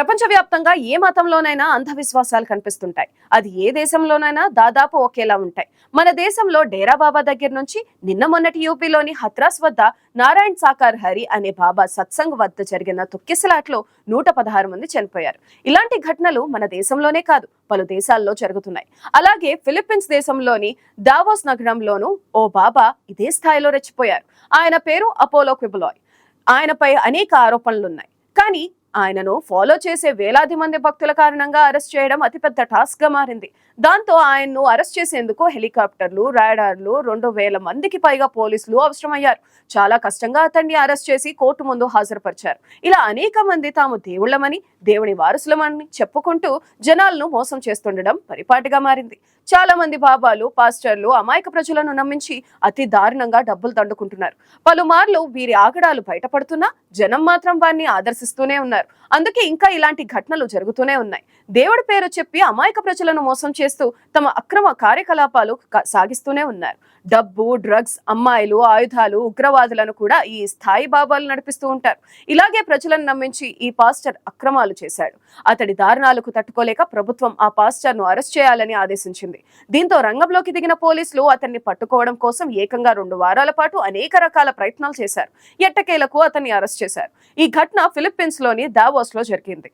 ప్రపంచవ్యాప్తంగా ఏ మతంలోనైనా అంధవిశ్వాసాలు కనిపిస్తుంటాయి. అది ఏ దేశంలోనైనా దాదాపు ఒకేలా ఉంటాయి. మన దేశంలో డేరా బాబా దగ్గర నుంచి నిన్న మొన్నటి యూపీలోని హత్రాస్ వద్ద నారాయణ్ సాకార్ హరి అనే బాబా సత్సంగ్ వద్ద జరిగిన తొక్కిసలాట్లో నూట పదహారు మంది చనిపోయారు. ఇలాంటి ఘటనలు మన దేశంలోనే కాదు పలు దేశాల్లో జరుగుతున్నాయి. అలాగే ఫిలిప్పీన్స్ దేశంలోని దావోస్ నగరంలోనూ ఓ బాబా ఇదే స్థాయిలో రెచ్చిపోయారు. ఆయన పేరు అపోలో క్విబులాయ్. ఆయనపై అనేక ఆరోపణలున్నాయి. కానీ ఆయనను ఫాలో చేసే వేలాది మంది భక్తుల కారణంగా అరెస్ట్ చేయడం అతిపెద్ద టాస్క్గా మారింది. దాంతో ఆయన్ను అరెస్ట్ చేసేందుకు హెలికాప్టర్లు రాడార్లు రెండు వేల మందికి పైగా పోలీసులు అవసరమయ్యారు. చాలా కష్టంగా అతన్ని అరెస్ట్ చేసి కోర్టు ముందు హాజరుపరిచారు. ఇలా అనేక మంది తాము దేవుళ్ళమని దేవుని వారసులమని చెప్పుకుంటూ జనాలను మోసం చేస్తుండడం పరిపాటిగా మారింది. చాలా మంది బాబాలు పాస్టర్లు అమాయక ప్రజలను నమ్మించి అతి దారుణంగా డబ్బులు దండుకుంటున్నారు. పలుమార్లు వీరి ఆగడాలు బయటపడుతున్నా జనం మాత్రం వారిని ఆదర్శిస్తూనే ఉన్నారు. అందుకే ఇంకా ఇలాంటి ఘటనలు జరుగుతూనే ఉన్నాయి. దేవుడి పేరు చెప్పి అమాయక ప్రజలను మోసం చేస్తూ తమ అక్రమ కార్యకలాపాలు సాగిస్తూనే ఉన్నారు. డబ్బు డ్రగ్స్ అమ్మాయిలు ఆయుధాలు ఉగ్రవాదులను కూడా ఈ స్థాయి బాబాలు నడిపిస్తూ ఉంటారు. ఇలాగే ప్రజలను నమ్మించి ఈ పాస్టర్ అక్రమాలు చేశాడు. అతడి దారుణాలకు తట్టుకోలేక ప్రభుత్వం ఆ పాస్టర్ను అరెస్ట్ చేయాలని ఆదేశించింది. దీంతో రంగంలోకి దిగిన పోలీసులు అతన్ని పట్టుకోవడం కోసం ఏకంగా రెండు వారాల పాటు అనేక రకాల ప్రయత్నాలు చేశారు. ఎట్టకేలకు అతన్ని అరెస్ట్ చేశారు. ఈ ఘటన ఫిలిప్పీన్స్లోని దావోస్లో జరిగింది.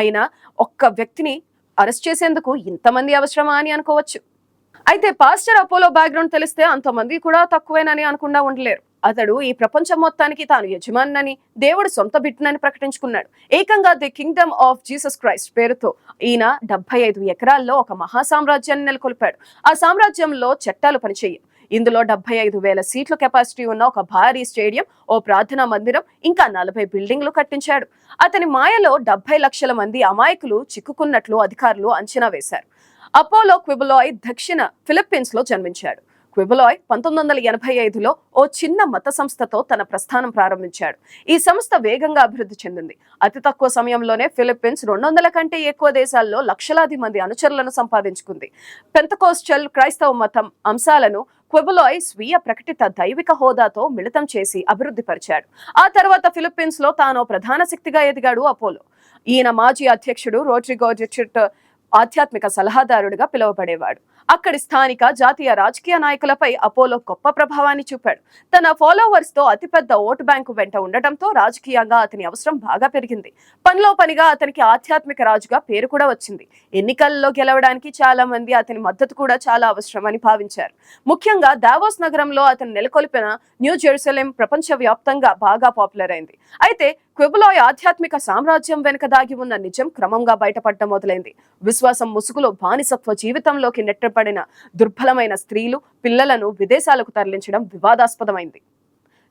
అయినా ఒక్క వ్యక్తిని అరెస్ట్ చేసేందుకు ఇంతమంది అవసరమా అని అనుకోవచ్చు. అయితే పాస్టర్ అపోలో బ్యాక్గ్రౌండ్ తెలిస్తే అంతమంది కూడా తక్కువేనని అనుకుండా ఉండలేరు. అతడు ఈ ప్రపంచం మొత్తానికి తాను యజమానని దేవుడు సొంత బిడ్డనని ప్రకటించుకున్నాడు. ఏకంగా the kingdom of Jesus Christ పేరుతో ఈయన డెబ్బై ఐదు ఎకరాల్లో ఒక మహా సామ్రాజ్యాన్ని నెలకొల్పాడు. ఆ సామ్రాజ్యంలో చట్టాలు పనిచేయి ఇందులో డెబ్బై ఐదు వేల సీట్ల కెపాసిటీ ఉన్న ఒక భారీ స్టేడియం ఓ ప్రార్థనా మందిరం ఇంకా నలభై బిల్డింగ్లు కట్టించాడు. అతని మాయలో డెబ్బై లక్షల మంది అమాయకులు చిక్కుకున్నట్లు అధికారులు అంచనా వేశారు. అపోలో క్విబులాయ్ దక్షిణ ఫిలిప్పీన్స్లో జన్మించాడు. క్విబులాయ్ పంతొమ్మిది వందల ఎనభై ఐదులో ఓ చిన్న మత సంస్థతో తన ప్రస్థానం ప్రారంభించాడు. ఈ సంస్థ వేగంగా అభివృద్ధి చెందింది. అతి తక్కువ సమయంలోనే ఫిలిప్పీన్స్ రెండు వందల కంటే ఎక్కువ దేశాల్లో లక్షలాది మంది అనుచరులను సంపాదించుకుంది. పెంతకోస్టల్ క్రైస్తవ మతం అంశాలను క్వెబులాయ్ స్వీయ ప్రకటిత దైవిక హోదాతో మిళితం చేసి అభివృద్ధి పరిచాడు ఆ తర్వాత ఫిలిప్పీన్స్లో తాను ప్రధాన శక్తిగా ఎదిగాడు అపోలో. ఈయన మాజీ అధ్యక్షుడు రోడ్రిగో డిచిట్ ఆధ్యాత్మిక సలహాదారుడిగా పిలువబడేవాడు. అక్కడి స్థానిక జాతీయ రాజకీయ నాయకులపై అపోలో గొప్ప ప్రభావాన్ని చూపాడు. తన ఫాలోవర్స్తో అతిపెద్ద ఓటు బ్యాంకు వెంట ఉండటంతో రాజకీయంగా అతని అవసరం బాగా పెరిగింది. పనిలో పనిగా అతనికి ఆధ్యాత్మిక రాజుగా పేరు కూడా వచ్చింది. ఎన్నికల్లో గెలవడానికి చాలా మంది అతని మద్దతు కూడా చాలా అవసరమని భావించారు. ముఖ్యంగా దావోస్ నగరంలో అతను నెలకొల్పిన న్యూ జెరూసలేం ప్రపంచ వ్యాప్తంగా బాగా పాపులర్ అయింది. అయితే క్విబులాయ్ ఆధ్యాత్మిక సామ్రాజ్యం వెనుక దాగి ఉన్న నిజం క్రమంగా బయటపడటం మొదలైంది. విశ్వాసం ముసుగులో బానిసత్వ జీవితంలోకి నెట్టబడిన దుర్బలమైన స్త్రీలు పిల్లలను విదేశాలకు తరలించడం వివాదాస్పదమైంది.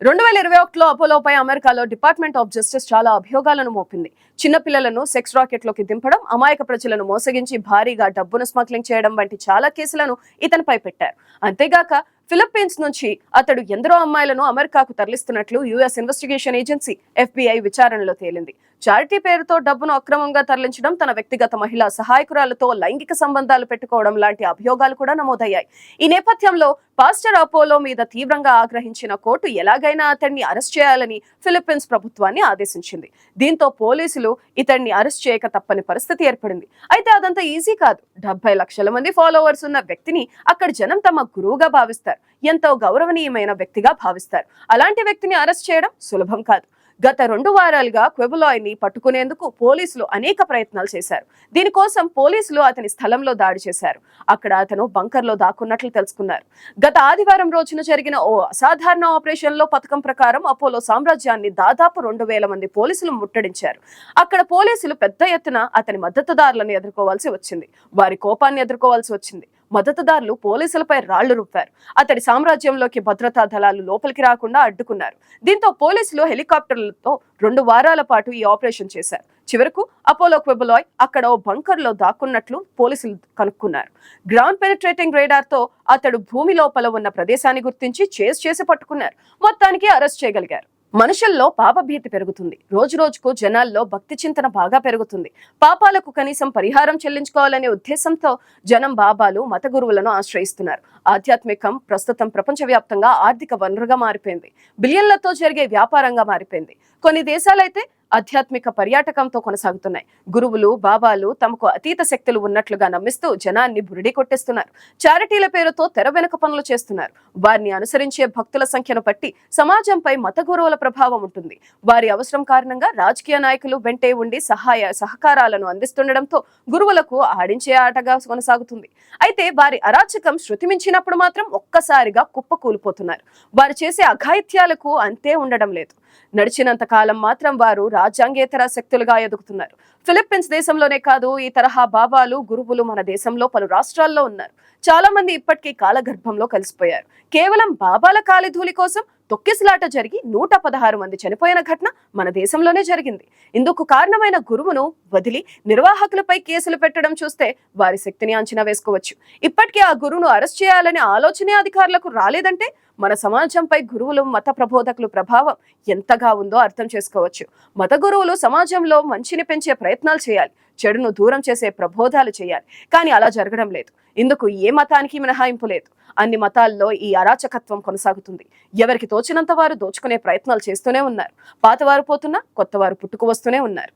రెండు వేల ఇరవై ఒకటిలో అపోలోపై అమెరికాలో డిపార్ట్మెంట్ ఆఫ్ జస్టిస్ చాలా అభియోగాలను మోపింది. చిన్నపిల్లలను సెక్స్ రాకెట్లోకి దింపడం అమాయక ప్రజలను మోసగించి భారీగా డబ్బును స్మగ్లింగ్ చేయడం వంటి చాలా కేసులను ఇతనిపై పెట్టారు. అంతేగాక ఫిలిప్పీన్స్ నుంచి అతడు ఎందరో అమ్మాయిలను అమెరికాకు తరలిస్తున్నట్లు యుఎస్ ఇన్వెస్టిగేషన్ ఏజెన్సీ ఎఫ్బిఐ విచారణలో తేలింది. చారిటీ పేరుతో డబ్బును అక్రమంగా తరలించడం తన వ్యక్తిగత మహిళా సహాయకురాలతో లైంగిక సంబంధాలు పెట్టుకోవడం లాంటి అభియోగాలు కూడా నమోదయ్యాయి. ఈ నేపథ్యంలో పాస్టర్ అపోలో మీద తీవ్రంగా ఆగ్రహించిన కోర్టు ఎలాగైనా అతన్ని అరెస్ట్ చేయాలని ఫిలిప్పీన్స్ ప్రభుత్వాన్ని ఆదేశించింది. దీంతో పోలీసులు ఇతన్ని అరెస్ట్ చేయక తప్పని పరిస్థితి ఏర్పడింది. అయితే అదంతా ఈజీ కాదు. డెబ్బై లక్షల మంది ఫాలోవర్స్ ఉన్న వ్యక్తిని అక్కడ జనం తమ గురువుగా భావిస్తారు. ఎంతో గౌరవనీయమైన వ్యక్తిగా భావిస్తారు. అలాంటి వ్యక్తిని అరెస్ట్ చేయడం సులభం కాదు. గత రెండు వారాలుగా క్వెబులాయ్ని పట్టుకునేందుకు పోలీసులు అనేక ప్రయత్నాలు చేశారు. దీనికోసం పోలీసులు అతని స్థలంలో దాడి చేశారు. అక్కడ అతను బంకర్లో దాక్కున్నట్లు తెలుసుకున్నారు. గత ఆదివారం రోజున జరిగిన ఓ అసాధారణ ఆపరేషన్లో పథకం ప్రకారం అపోలో సామ్రాజ్యాన్ని దాదాపు రెండు వేల మంది పోలీసులు ముట్టడించారు. అక్కడ పోలీసులు పెద్ద ఎత్తున అతని మద్దతుదారులను ఎదుర్కోవాల్సి వచ్చింది. వారి కోపాన్ని ఎదుర్కోవాల్సి వచ్చింది. మద్దతుదారులు పోలీసులపై రాళ్ళు రుప్పారు అతడి సామ్రాజ్యంలోకి భద్రతా దళాలు లోపలికి రాకుండా అడ్డుకున్నారు. దీంతో పోలీసులు హెలికాప్టర్లతో రెండు వారాల పాటు ఈ ఆపరేషన్ చేశారు. చివరకు అపోలో క్వెబలాయ్ అక్కడ ఓ బంకర్లో దాక్కున్నట్లు పోలీసులు కనుక్కున్నారు. గ్రౌండ్ పెనిట్రేటింగ్ రేడార్తో అతడు భూమి లోపల ఉన్న ప్రదేశాన్ని గుర్తించి చేసి చేసి పట్టుకున్నారు. మొత్తానికి అరెస్ట్ చేయగలిగారు. మనుషుల్లో పాపభీతి పెరుగుతుంది. రోజు రోజుకు జనాల్లో భక్తి చింతన బాగా పెరుగుతుంది. పాపాలకు కనీసం పరిహారం చెల్లించుకోవాలనే ఉద్దేశంతో జనం బాబాలు మత గురువులను ఆశ్రయిస్తున్నారు. ఆధ్యాత్మికం ప్రస్తుతం ప్రపంచవ్యాప్తంగా ఆర్థిక వనరుగా మారిపోయింది. బిలియన్లతో జరిగే వ్యాపారంగా మారిపోయింది. కొన్ని దేశాలైతే ఆధ్యాత్మిక పర్యాటకంతో కొనసాగుతున్నాయి. గురువులు బాబాలు తమకు అతీత శక్తులు ఉన్నట్లుగా నమ్మిస్తూ జనాన్ని బురిడి కొట్టేస్తున్నారు. చారిటీల పేరుతో తెర వెనుక పనులు చేస్తున్నారు. వారిని అనుసరించే భక్తుల సంఖ్యను బట్టి సమాజంపై మత గురువుల ప్రభావం ఉంటుంది. వారి అవసరం కారణంగా రాజకీయ నాయకులు వెంటే ఉండి సహాయ సహకారాలను అందిస్తుండటంతో గురువులకు ఆడించే ఆటగా కొనసాగుతుంది. అయితే వారి అరాచకం శృతి మించినప్పుడు మాత్రం ఒక్కసారిగా కుప్పకూలిపోతున్నారు వారు చేసే అఘాయిత్యాలకు అంతే ఉండడం లేదు. నడిచినంత కాలం మాత్రం వారు రాజ్యాంగేతర శక్తులుగా ఎదుగుతున్నారు. ఫిలిప్పీన్స్ దేశంలోనే కాదు ఈ తరహా బాబాలు గురువులు మన దేశంలో పలు రాష్ట్రాల్లో ఉన్నారు. చాలా మంది ఇప్పటికీ కాలగర్భంలో కలిసిపోయారు. కేవలం బాబాల కాలిధూలి కోసం తొక్కిసలాట జరిగి నూట పదహారు మంది చనిపోయిన ఘటన మన దేశంలోనే జరిగింది. ఇందుకు కారణమైన గురువును వదిలి నిర్వాహకులపై కేసులు పెట్టడం చూస్తే వారి శక్తిని అంచనా వేసుకోవచ్చు. ఇప్పటికే ఆ గురువును అరెస్ట్ చేయాలనే ఆలోచనే అధికారులకు రాలేదంటే మన సమాజంపై గురువులు మత ప్రబోధకులు ప్రభావం ఎంతగా ఉందో అర్థం చేసుకోవచ్చు. మత గురువులు సమాజంలో మంచిని పెంచే ప్రయత్నాలు చేయాలి. చెడును దూరం చేసే ప్రబోధాలు చేయాలి. కానీ అలా జరగడం లేదు. ఇందుకు ఏ మతానికి మినహాయింపు లేదు. అన్ని మతాల్లో ఈ అరాచకత్వం కొనసాగుతుంది. ఎవరికి తోచినంత వారు దోచుకునే ప్రయత్నాలు చేస్తూనే ఉన్నారు. పాతవారు పోతున్నా కొత్తవారు పుట్టుకు వస్తూనే ఉన్నారు.